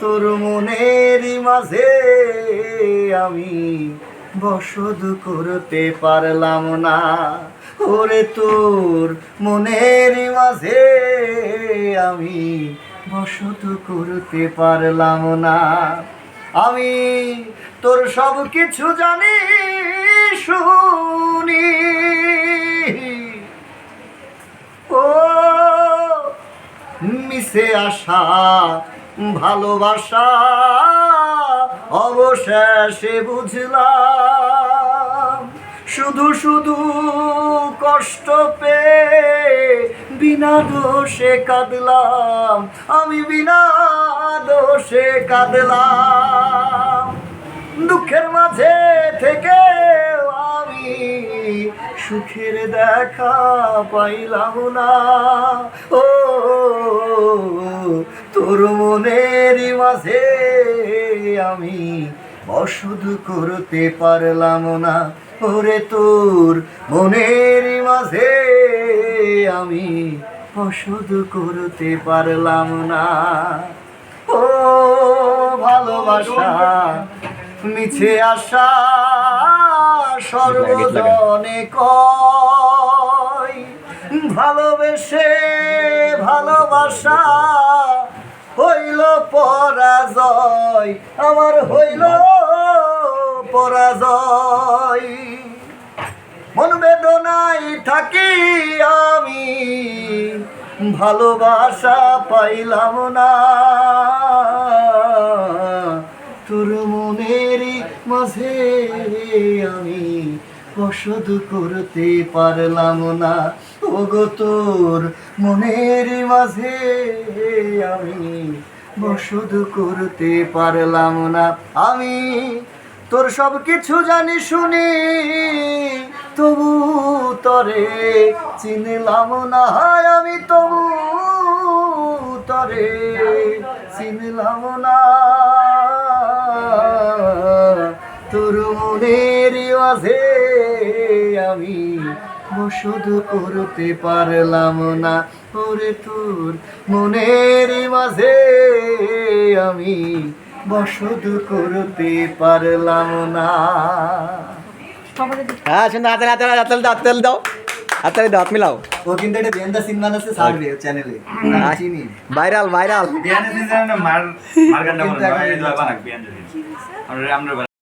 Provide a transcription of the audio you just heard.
তোর মনেরই মাঝে আমি বসত করতে পারলাম না। ওরে তোর মনেরই মাঝে আমি বসত করতে পারলাম না। আমি তোর সব কিছু জানি, শুনি ও মিশে আশা, ভালোবাসা, অবশেষে বুঝলাম শুধু শুধু কষ্ট পেয়ে বিনা দোষে কাঁদলাম, আমি বিনা দোষে কাঁদলাম। দুঃখের মাঝে থেকে আমি সুখের দেখা পাইলাম না। ও তোর মনের মাঝে আমি বসদ করতে পারলাম না। ওরে তোর মনের মাঝে আমি বসদ করতে পারলাম না। ও ভালোবাসা মিছে আসা সর্বজনে কয় ভালোবেসে ভালোবাসা হইল পরাজয়, আমার হইল পরাজয়। মন বেদনায় থাকি আমি, ভালোবাসা পাইলাম না। তোর মনেরই মাঝে আমি বসত করতে পারলাম না। ওগো তোর মনের মাঝে আমি বসত করতে পারলাম না। আমি তোর সব কিছু জানি, শুনি, তবু তরে চিনলাম না আমি, তবু তরে চিনলাম না। তোর মনের মাঝে আমি বসত করতে পারলাম না। ওরে তোর মনের মাঝে আমি বসত করতে পারলাম না। হ্যাঁ হাতে হাতে দাও হাতে দাও হাতে দাও। হাত মিলাও। ও কিন্তু এটা বেন্দা সিনেমা আছে সার্ভে চ্যানেলে চিনি। Viral viral. বিয়ানে সিজন মার মার গান্ডা বলে। ভাই বানাক বিয়ান যদি আমরা আমরা